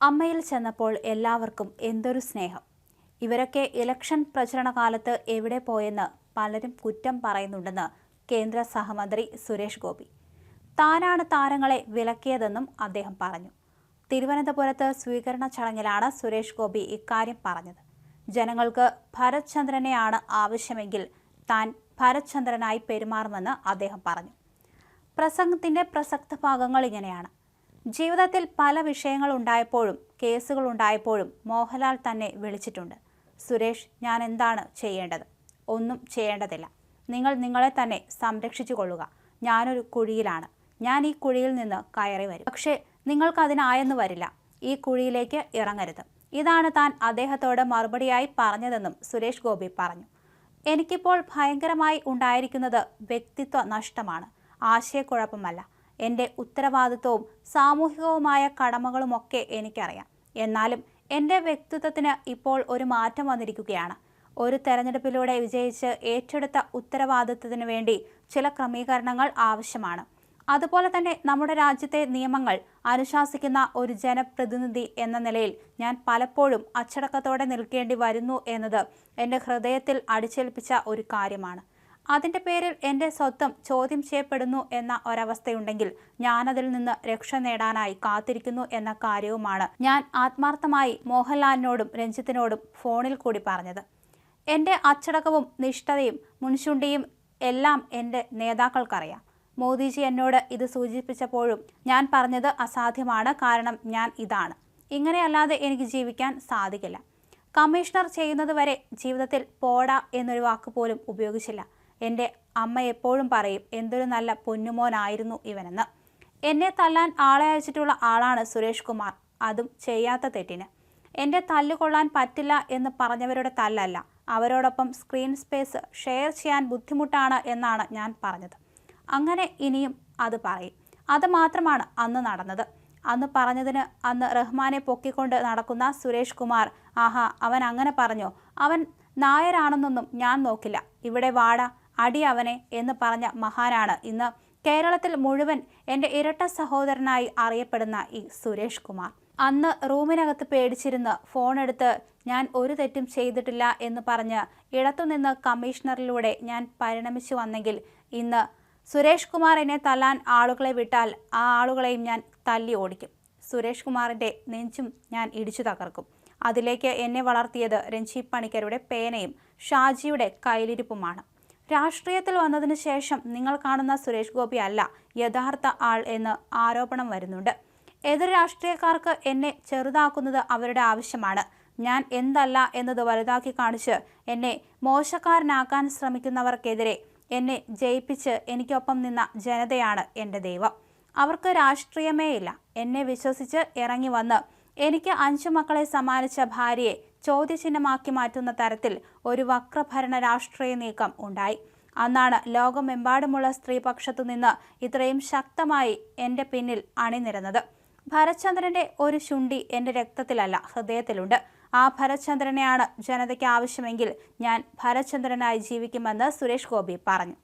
അമ്മയിൽ ചെന്നപ്പോൾ എല്ലാവർക്കും എന്തൊരു സ്നേഹം. ഇവരൊക്കെ ഇലക്ഷൻ പ്രചരണ കാലത്ത് എവിടെ പോയെന്ന് പലരും കുറ്റം പറയുന്നുണ്ടെന്ന് കേന്ദ്ര സഹമന്ത്രി സുരേഷ് ഗോപി. താനാണ് താരങ്ങളെ വിലക്കിയതെന്നും അദ്ദേഹം പറഞ്ഞു. തിരുവനന്തപുരത്ത് സ്വീകരണ ചടങ്ങിലാണ് സുരേഷ് ഗോപി ഇക്കാര്യം പറഞ്ഞത്. ജനങ്ങൾക്ക് ഭരത് ചന്ദ്രനെയാണ് ആവശ്യമെങ്കിൽ താൻ ഭരത് ചന്ദ്രനായി പെരുമാറുമെന്ന് അദ്ദേഹം പറഞ്ഞു. പ്രസംഗത്തിന്റെ പ്രസക്ത ഭാഗങ്ങൾ ഇങ്ങനെയാണ്. ജീവിതത്തിൽ പല വിഷയങ്ങൾ ഉണ്ടായപ്പോഴും കേസുകൾ ഉണ്ടായപ്പോഴും മോഹൻലാൽ തന്നെ വിളിച്ചിട്ടുണ്ട്. സുരേഷ് ഞാൻ എന്താണ് ചെയ്യേണ്ടത്? ഒന്നും ചെയ്യേണ്ടതില്ല. നിങ്ങൾ നിങ്ങളെ തന്നെ സംരക്ഷിച്ചു കൊള്ളുക. ഞാനൊരു കുഴിയിലാണ്. ഞാൻ ഈ കുഴിയിൽ നിന്ന് കയറി വരും. പക്ഷേ നിങ്ങൾക്കതിനായെന്ന് വരില്ല. ഈ കുഴിയിലേക്ക് ഇറങ്ങരുത്. ഇതാണ് താൻ അദ്ദേഹത്തോട് മറുപടിയായി പറഞ്ഞതെന്നും സുരേഷ് ഗോപി പറഞ്ഞു. എനിക്കിപ്പോൾ ഭയങ്കരമായി ഉണ്ടായിരിക്കുന്നത് വ്യക്തിത്വ നഷ്ടമാണ്. ആശയക്കുഴപ്പമല്ല. എന്റെ ഉത്തരവാദിത്വവും സാമൂഹികവുമായ കടമകളുമൊക്കെ എനിക്കറിയാം. എന്നാലും എന്റെ വ്യക്തിത്വത്തിന് ഇപ്പോൾ ഒരു മാറ്റം വന്നിരിക്കുകയാണ്. ഒരു തെരഞ്ഞെടുപ്പിലൂടെ വിജയിച്ച് ഏറ്റെടുത്ത ഉത്തരവാദിത്വത്തിന് വേണ്ടി ചില ക്രമീകരണങ്ങൾ ആവശ്യമാണ്. അതുപോലെ തന്നെ നമ്മുടെ രാജ്യത്തെ നിയമങ്ങൾ അനുശാസിക്കുന്ന ഒരു ജനപ്രതിനിധി എന്ന നിലയിൽ ഞാൻ പലപ്പോഴും അച്ചടക്കത്തോടെ നിൽക്കേണ്ടി വരുന്നു എന്നത് എന്റെ ഹൃദയത്തിൽ അടിച്ചേൽപ്പിച്ച ഒരു കാര്യമാണ്. അതിന്റെ പേരിൽ എന്റെ സ്വത്തം ചോദ്യം ചെയ്യപ്പെടുന്നു എന്ന ഒരവസ്ഥയുണ്ടെങ്കിൽ ഞാനതിൽ നിന്ന് രക്ഷ നേടാനായി കാത്തിരിക്കുന്നു എന്ന കാര്യവുമാണ് ഞാൻ ആത്മാർത്ഥമായി മോഹൻലാലിനോടും രഞ്ജിത്തിനോടും ഫോണിൽ കൂടി പറഞ്ഞത്. എന്റെ അച്ചടക്കവും നിഷ്ഠതയും മുൻശുണ്ടിയും എല്ലാം എന്റെ നേതാക്കൾക്കറിയാം. മോദിജി എന്നോട് ഇത് സൂചിപ്പിച്ചപ്പോഴും ഞാൻ പറഞ്ഞത് അസാധ്യമാണ് കാരണം ഞാൻ ഇതാണ്. ഇങ്ങനെയല്ലാതെ എനിക്ക് ജീവിക്കാൻ സാധിക്കില്ല. കമ്മീഷണർ ചെയ്യുന്നത് വരെ ജീവിതത്തിൽ പോടാ എന്നൊരു വാക്ക് പോലും ഉപയോഗിച്ചില്ല. എന്റെ അമ്മ എപ്പോഴും പറയും എന്തൊരു നല്ല പൊന്നുമോനായിരുന്നു ഇവനെന്ന്. എന്നെ തല്ലാൻ ആളെ അയച്ചിട്ടുള്ള ആളാണ് സുരേഷ് കുമാർ. അതും ചെയ്യാത്ത തെറ്റിന്. എന്റെ തല്ലുകൊള്ളാൻ പറ്റില്ല എന്ന് പറഞ്ഞവരുടെ തല്ലല്ല. അവരോടൊപ്പം സ്ക്രീൻ സ്പേസ് ഷെയർ ചെയ്യാൻ ബുദ്ധിമുട്ടാണ് എന്നാണ് ഞാൻ പറഞ്ഞത്. അങ്ങനെ ഇനിയും അത് പറയും. അത് മാത്രമാണ് അന്ന് നടന്നത്. അന്ന് പറഞ്ഞതിന് അന്ന് റഹ്മാനെ പൊക്കിക്കൊണ്ട് നടക്കുന്ന സുരേഷ് കുമാർ ആഹാ അവൻ അങ്ങനെ പറഞ്ഞോ. അവൻ നായരാണെന്നൊന്നും ഞാൻ നോക്കില്ല. ഇവിടെ വാട. അടി അവനെ എന്ന് പറഞ്ഞ മഹാനാണ്. ഇന്ന് കേരളത്തിൽ മുഴുവൻ എന്റെ ഇരട്ട സഹോദരനായി അറിയപ്പെടുന്ന ഈ സുരേഷ് കുമാർ. അന്ന് റൂമിനകത്ത് പേടിച്ചിരുന്ന് ഫോണെടുത്ത് ഞാൻ ഒരു തെറ്റും ചെയ്തിട്ടില്ല എന്ന് പറഞ്ഞ് ഇടത്തുനിന്ന് കമ്മീഷണറിലൂടെ ഞാൻ പരിണമിച്ചു വന്നെങ്കിൽ ഇന്ന് സുരേഷ് കുമാർ എന്നെ തല്ലാൻ ആളുകളെ വിട്ടാൽ ആ ആളുകളെയും ഞാൻ തല്ലി ഓടിക്കും. സുരേഷ് കുമാറിന്റെ നെഞ്ചും ഞാൻ ഇടിച്ചു തകർക്കും. അതിലേക്ക് എന്നെ വളർത്തിയത് രഞ്ജി പണിക്കരുടെ പേനയും ഷാജിയുടെ കയ്യിലിരിപ്പുമാണ്. രാഷ്ട്രീയത്തിൽ വന്നതിന് ശേഷം നിങ്ങൾ കാണുന്ന സുരേഷ് ഗോപി അല്ല യഥാർത്ഥ ആൾ എന്ന് ആരോപണം വരുന്നുണ്ട്. എതിർ രാഷ്ട്രീയക്കാർക്ക് എന്നെ ചെറുതാക്കുന്നത് അവരുടെ ആവശ്യമാണ്. ഞാൻ എന്തല്ല എന്നത് വലുതാക്കി കാണിച്ച് എന്നെ മോശക്കാരനാക്കാൻ ശ്രമിക്കുന്നവർക്കെതിരെ എന്നെ ജയിപ്പിച്ച് എനിക്കൊപ്പം നിന്ന ജനതയാണ് എന്റെ ദൈവം. അവർക്ക് രാഷ്ട്രീയമേ ഇല്ല എന്നെ വിശ്വസിച്ച് ഇറങ്ങി വന്ന് എനിക്ക് അഞ്ചു മക്കളെ സമ്മാനിച്ച ഭാര്യയെ ചോദ്യചിഹ്നമാക്കി മാറ്റുന്ന തരത്തിൽ ഒരു വക്രഭരണ രാഷ്ട്രീയ നീക്കം ഉണ്ടായി. അന്നാണ് ലോകമെമ്പാടുമുള്ള സ്ത്രീപക്ഷത്തു നിന്ന് ഇത്രയും ശക്തമായി എന്റെ പിന്നിൽ അണിനിരന്നത്. ഭരചന്ദ്രന്റെ ഒരു ശുണ്ടി എന്റെ രക്തത്തിലല്ല ഹൃദയത്തിലുണ്ട്. ആ ഭരചന്ദ്രനെയാണ് ജനതയ്ക്ക് ആവശ്യമെങ്കിൽ ഞാൻ ഭരചന്ദ്രനായി ജീവിക്കുമെന്ന് സുരേഷ് ഗോപി പറഞ്ഞു.